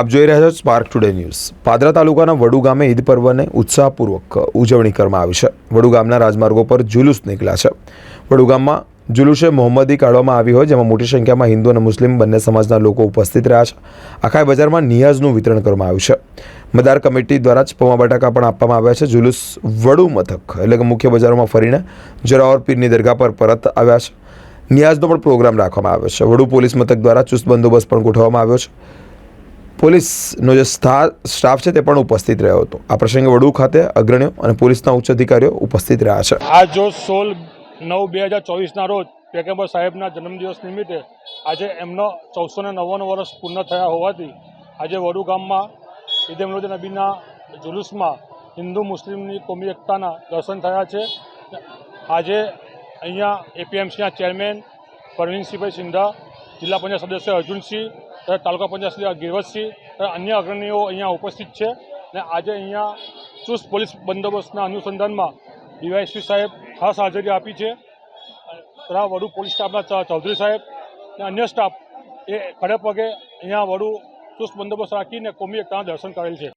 આપ જોઈ રહ્યા છો સ્પાર્ક ટુડે ન્યૂઝ પાદરા તાલુકાના વડુ ગામે ઈદ પર્વને ઉત્સાહપૂર્વક ઉજવણી કરવામાં આવી છે. વડુ ગામના રાજમાર્ગો પર જુલુસ નીકળ્યા છે. વડુ ગામમાં જુલુસે મોહમ્મદી કાઢવામાં આવી હોય, જેમાં મોટી સંખ્યામાં હિન્દુ અને મુસ્લિમ બંને સમાજના લોકો ઉપસ્થિત રહ્યા છે. આખા બજારમાં નિયાઝનું વિતરણ કરવામાં આવ્યું છે. મદાર કમિટી દ્વારા જ પૌવા બટાકા પણ આપવામાં આવ્યા છે. જુલુસ વડુ મથક, એટલે કે મુખ્ય બજારોમાં ફરીને જરાવર પીરની દરગાહ પર પરત આવ્યા છે. નિયાઝનો પણ પ્રોગ્રામ રાખવામાં આવ્યો છે. વડુ પોલીસ મથક દ્વારા ચુસ્ત બંદોબસ્ત પણ ગોઠવવામાં આવ્યો છે. પોલીસનો જે સ્ટાફ છે તે પણ ઉપસ્થિત રહ્યો હતો. આ પ્રસંગે વડુ ખાતે અગ્રણીઓ અને પોલીસના ઉચ્ચ અધિકારીઓ ઉપસ્થિત રહ્યા છે. આ જો સોળ નવ બે હજાર ચોવીસના રોજ પેગમ્બર સાહેબના જન્મદિવસ નિમિત્તે આજે એમનો ચૌદસો ને નવ્વાણું વર્ષ પૂર્ણ થયા હોવાથી આજે વડુ ગામમાં ઈદ એ મિલાદ નબીના જુલુસમાં હિન્દુ મુસ્લિમની કોમી એકતાના દર્શન થયા છે. આજે અહીંયા એપીએમસીના ચેરમેન પરવીનસિંહભાઈ સિંધા, જિલ્લા પંચાયત સદસ્ય અર્જુનસિંહ તથા તાલુકા પંચાયત સુધી ગિરવતસિંહ તથા અન્ય અગ્રણીઓ અહીંયા ઉપસ્થિત છે. અને આજે અહીંયા ચુસ્ત પોલીસ બંદોબસ્તના અનુસંધાનમાં ડીવાયએસપી સાહેબ ખાસ હાજરી આપી છે. તથા વડુ પોલીસ સ્ટાફના ચૌધરી સાહેબ અને અન્ય સ્ટાફ એ ખડે પગે અહીંયા વડુ ચુસ્ત બંદોબસ્ત રાખીને કોમી એકતાના દર્શન કરેલ છે.